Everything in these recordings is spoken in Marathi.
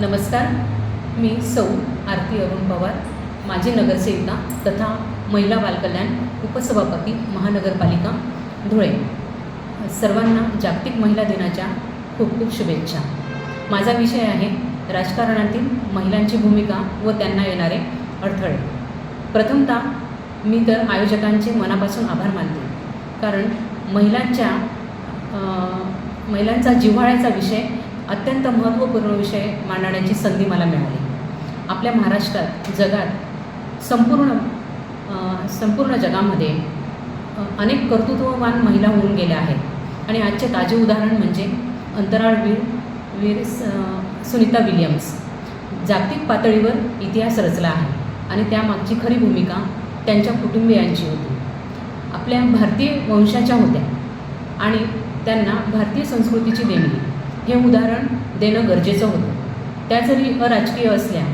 नमस्कार मी सौ आरती अरुण पवार माजी नगरसेविका तथा महिला बालकल्याण उपसभापती महानगरपालिका धुळे. सर्वांना जागतिक महिला दिनाच्या खूप खूप शुभेच्छा. माझा विषय आहे राजकारणातील महिलांची भूमिका व त्यांना येणारे अडथळे. प्रथमतः मी तर आयोजकांचे मनापासून आभार मानते. कारण महिलांच्या महिलांचा जिव्हाळ्याचा विषय अत्यंत महत्त्वपूर्ण विषय मांडण्याची संधी मला मिळाली. आपल्या महाराष्ट्रात जगात संपूर्ण संपूर्ण जगामध्ये अनेक कर्तृत्ववान महिला होऊन गेल्या आहेत. आणि आजचे ताजे उदाहरण म्हणजे अंतराळवीर वीर सुनीता विलियम्स. जागतिक पातळीवर इतिहास रचला आहे आणि त्यामागची खरी भूमिका त्यांच्या कुटुंबियांची होती. आपल्या भारतीय वंशाच्या होत्या आणि त्यांना भारतीय संस्कृतीची देणगी. हे उदाहरण देणं गरजेचं होतं. त्या जरी अराजकीय असल्या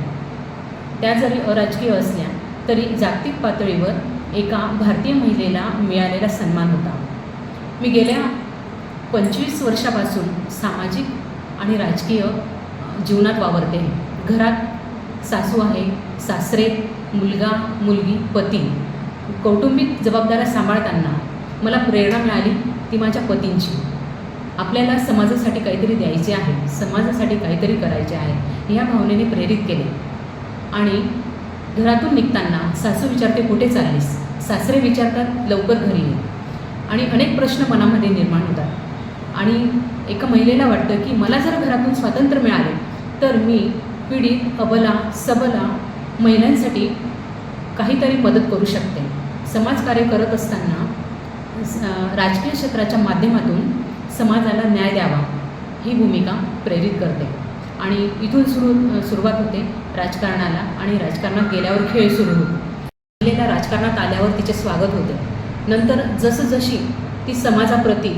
त्या जरी अराजकीय असल्या तरी जागतिक पातळीवर एका भारतीय महिलेला मिळालेला सन्मान होता. मी गेल्या पंचवीस वर्षापासून सामाजिक आणि राजकीय जीवनात वावरते. घरात सासू आहे सासरे मुलगा मुलगी पती. कौटुंबिक जबाबदाऱ्या सांभाळताना मला प्रेरणा मिळाली ती माझ्या पतींची. आपल्याला समाजासाठी काहीतरी द्यायचे आहे समाजासाठी काहीतरी करायचे आहे ह्या भावनेने प्रेरित केले. आणि घरातून निघताना सासू विचारते कुठे चाललीस? सासरे विचारतात लवकर घरी ये. आणि अनेक प्रश्न मनामध्ये निर्माण होतात. आणि एका महिलेला वाटतं की मला जर घरातून स्वातंत्र्य मिळाले तर मी पीडित अबला सबला महिलांसाठी काहीतरी मदत करू शकते. समाजकार्य करत असताना राजकीय क्षेत्राच्या माध्यमातून समाजाला न्याय द्यावा ही भूमिका प्रेरित करते. आणि इथून सुरू सुरुवात होते राजकारणाला आणि राजकारणात गेल्यावर खेळ सुरू होतो. महिलेला राजकारणात आल्यावर तिचे स्वागत होते. नंतर जसजशी ती समाजाप्रती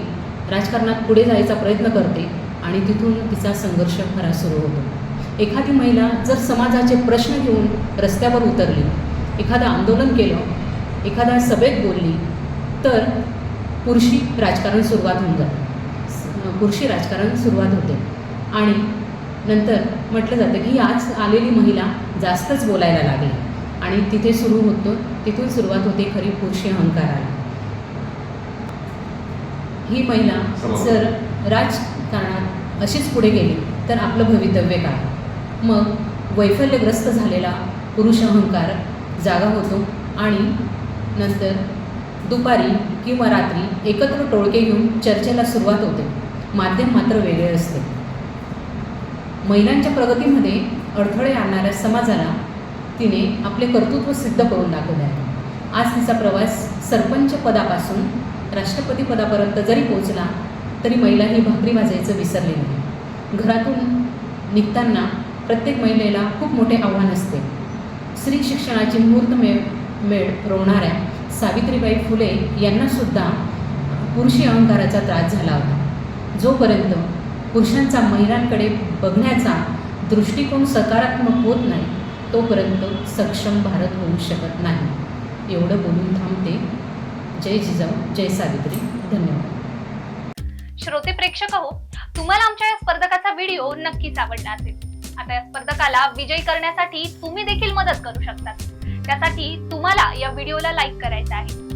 राजकारणात पुढे जायचा प्रयत्न करते आणि तिथून तिचा संघर्ष खरा सुरू होतो. एखादी महिला जर समाजाचे प्रश्न घेऊन रस्त्यावर उतरली एखादं आंदोलन केलं एखाद्या सभेत बोलली तर पुरुषी राजकारण सुरुवात होऊन जातं. पुरुषी राजकारण सुरुवात होते. आणि नंतर म्हटलं जातं की आज आलेली महिला जास्तच बोलायला लागली. आणि तिथे सुरू होतो तिथून सुरुवात होते खरी पुरुषी अहंकाराला. ही महिला जर राजकारणात अशीच पुढे गेली तर आपलं भवितव्य काय? मग वैफल्यग्रस्त झालेला पुरुष अहंकार जागा होतो आणि नंतर दुपारी किंवा रात्री एकत्र टोळके घेऊन चर्चेला सुरुवात होते. माध्यम मात्र वेगळे असते. महिलांच्या प्रगतीमध्ये अडथळे आणणाऱ्या समाजाला तिने आपले कर्तृत्व सिद्ध करून दाखवले आहे. आज तिचा प्रवास सरपंच पदापासून राष्ट्रपती पदापर्यंत जरी पोहोचला तरी महिला ही भाकरी भाजायचं विसरली नाही. घरातून निघताना प्रत्येक महिलेला खूप मोठे आव्हान असते. स्त्री शिक्षणाची मुहूर्तमेळ मेळ रोवणाऱ्या सावित्रीबाई फुले यांनासुद्धा पुरुषी अहंकाराचा त्रास झाला होता. जोपर्यंत पुरुषांचा महिलांकडे बघण्याचा दृष्टिकोन सकारात्मक होत नाही तोपर्यंत सक्षम भारत होऊ शकत नाही. एवढं बोलून थांबते. जय जिजाऊ जय सावित्री. धन्यवाद. श्रोते प्रेक्षक हो तुम्हाला आमच्या या स्पर्धकाचा व्हिडिओ नक्कीच आवडला असेल. आता या स्पर्धकाला विजयी करण्यासाठी तुम्ही देखील मदत करू शकता. त्यासाठी तुम्हाला या व्हिडिओला लाईक करायचं आहे.